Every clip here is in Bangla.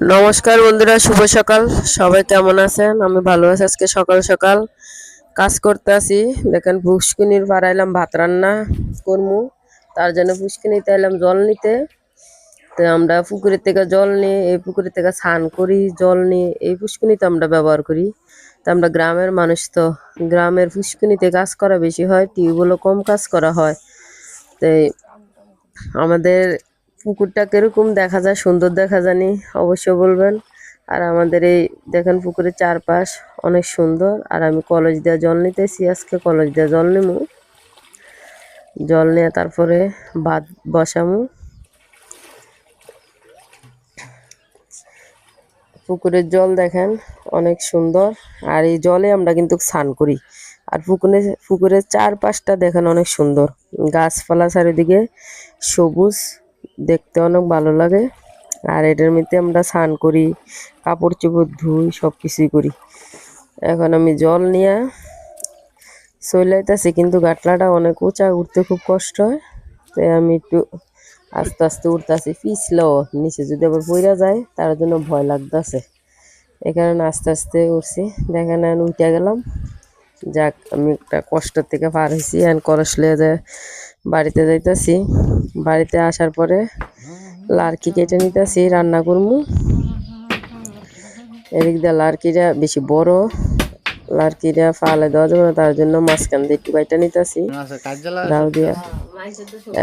নমস্কার বন্ধুরা, শুভ সকাল। সবাই কেমন আছেন? আমি ভালো আছি আজকে সকাল সকাল। কাজ করতে আসি। দেখেন পুষ্কিনির পাড়াইলাম ভাত রান্না করমু। তার জন্য পুষ্কিনিতে এলাম জল নিতে। তো আমরা পুকুরের থেকে জল নিয়ে, এই পুকুরের থেকে স্নান করি, জল নিয়ে। এই পুষ্কিনিতে আমরা ব্যবহার করি। তো আমরা গ্রামের মানুষ তো। গ্রামের পুষ্কিনিতে কাজ করা বেশি হয়, টিউবওয়েলও কম কাজ করা হয়। তাই আমাদের পুকুরটা কীরকম দেখা যায়, সুন্দর দেখা জানি অবশ্যই বলবেন। আর আমাদের এই দেখেন পুকুরের চারপাশ অনেক সুন্দর। আর আমি কলেজ দেওয়া জল নিতেছি, আজকে কলেজ দেওয়া জল নিমু। জল নিয়ে তারপরে ভাত বসামু। পুকুরের জল দেখেন অনেক সুন্দর। আর এই জলে আমরা কিন্তু স্নান করি। আর পুকুরে, পুকুরের চারপাশটা দেখেন অনেক সুন্দর। গাছপালা চারিদিকে সবুজ। দেখতে অনেক ভালো লাগে। আর এটার মধ্যে আমরা স্নান করি, কাপড় চোপড় ধুই সব কিছুই করি। এখন আমি জল নিয়ে চলাইতেছি কিন্তু গাটলাটা অনেক উঁচা, উঠতে খুব কষ্ট হয়। তাই আমি একটু আস্তে আস্তে উঠতেছি পিছলেও নিচে যদি আবার পইরা যায়, তার জন্য ভয় লাগতেছে। এই কারণে আস্তে আস্তে উঠছি। দেখেন উঠে গেলাম। যাক, আমি একটা কষ্ট থেকে পার হয়েছি এখন করসলে যে বাড়িতে যাইতেছি। বাড়িতে আসার পরে লার্কি কেটে নিতেছি রান্না করব এদিক দিয়ে লার্কিটা বেশি বড়। লার্কিটা ফালে দেওয়া যাবে না তার জন্য মাঝখান দিয়ে একটু বাইটা নিতেছি। দাও দিয়া।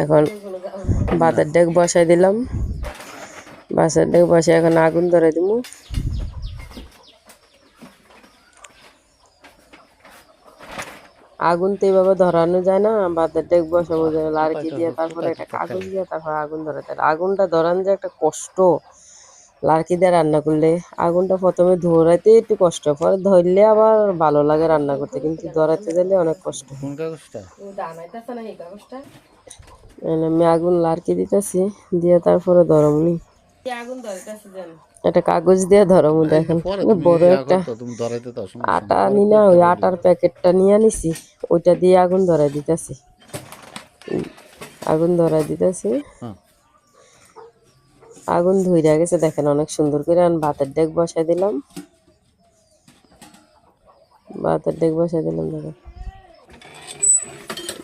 এখন বাতের ডেক বসাই দিলাম। বাসের ডেক বসে এখন আগুন ধরে দিব আগুন তো এইভাবে ধরানো যায় না ভাতের ডেক বসাবো লাড়কি দিয়ে তারপরে একটা কাগজ দিয়ে তারপর আগুন ধরে। তার আগুনটা ধরান যে একটা কষ্ট লাড়কি দিয়ে রান্না করলে আগুনটা প্রথমে ধরাইতে একটু কষ্ট পরে ধরলে আবার ভালো লাগে রান্না করতে কিন্তু ধরাইতে গেলে অনেক কষ্ট। কোন কাগজটা? এনে আমি আগুন লাড়কি দিতেছি দিয়ে তারপরে ধরমনি। একটা কাগজ দিয়ে ধরমু দেখেন বড় একটা আটা নি না ওই আটার প্যাকেটটা নিয়ে নিছি ওইটা দিয়ে আগুন ধরাই দিতেছি। আগুন ধরাই দিতেছি। হ্যাঁ। আগুন ধইরা গেছে দেখেন অনেক সুন্দর করে আমি ভাতের ডেক বসাই দিলাম। ভাতের ডেক বসাই দিলাম দেখেন।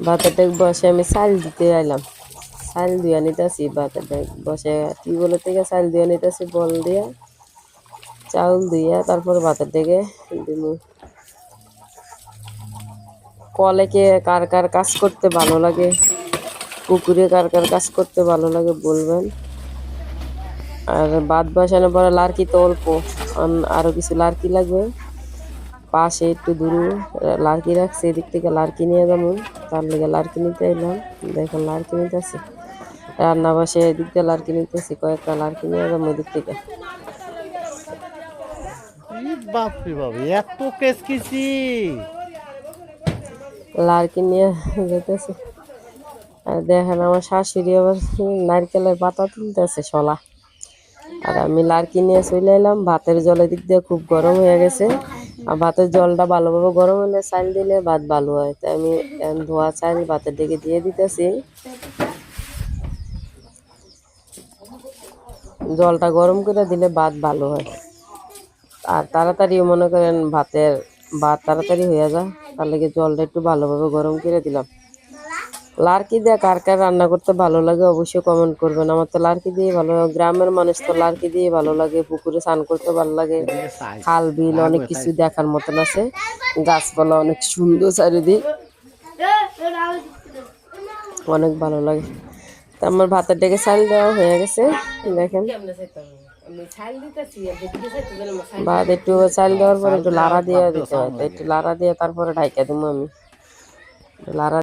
ভাতের ডেক বসে আমি চাল দিতে আইলাম। চাল দিয়ে নিতেছি ডেক বসে টিউবওয়েলের থেকে চাল দিয়ে নিতেছি, বল দিয়া, চাউল দিয়া, তারপর ভাতের ডেকে দিমু। কলে কে কার কার কাজ করতে ভালো লাগে, পুকুরে কার কার কাজ করতে ভালো লাগে বলবেন। আর ভাত বসানোর পরে লার্কি তো অল্প, আন- আরও কিছু লার্কি লাগবে। পাশে একটু দূরে, লার্কি রাখছে, এদিক থেকে লার্কি নিয়ে যাব। তার লেগে লার্কি নিতে এলাম, দেখেন লার্কি নিতেছি রান্না বসে এদিক দিয়ে লার্কি নিতেছি কয়েকটা লার্কি নিয়ে যাব এদিক থেকে। বাপ রে বাপ এত নিয়ে যেতেছে। আর দেখেন আমার শাশুড়ি আবার নারকেলের পাতা তুলতেছে শলা। আর আমি লার্কি নিয়ে চলে এলাম ভাতের জলের দিক দিয়ে খুব গরম হয়ে গেছে। আর ভাতের জলটা ভালোভাবে গরম হলে চাল দিলে ভাত ভালো হয়। তাই আমি ধোয়া চাল ভাতের দিকে দিয়ে দিতেছি। জলটা গরম করে দিলে ভাত ভালো হয়। আর তাড়াতাড়ি মনে করেন ভাতের ভাত তাড়াতাড়ি হয়ে যায়, তার লেগে জলটা একটু ভালোভাবে গরম করে দিলাম। লার্কি দিয়ে কার কার রান্না করতে ভালো লাগে অবশ্যই কমেন্ট করবেন। আমার তো লার্কি দিয়ে ভালো গ্রামের মানুষ তো লার্কি দিয়ে ভালো লাগে, পুকুরে স্নান করতে ভালো লাগে। খাল, বিল অনেক কিছু দেখার মতন আছে, গাছপালা অনেক সুন্দর চারিদিক। অনেক ভালো লাগে। তো আমার ভাতের ডেকে চাল দেওয়া হয়ে গেছে। দেখেন। ভাত একটু চাল দেওয়ার পরে একটু লাড়া দিয়ে দিতে হয়। একটু লাড়া দিয়ে তারপরে ঢাইকা দিব আমি। লাড়া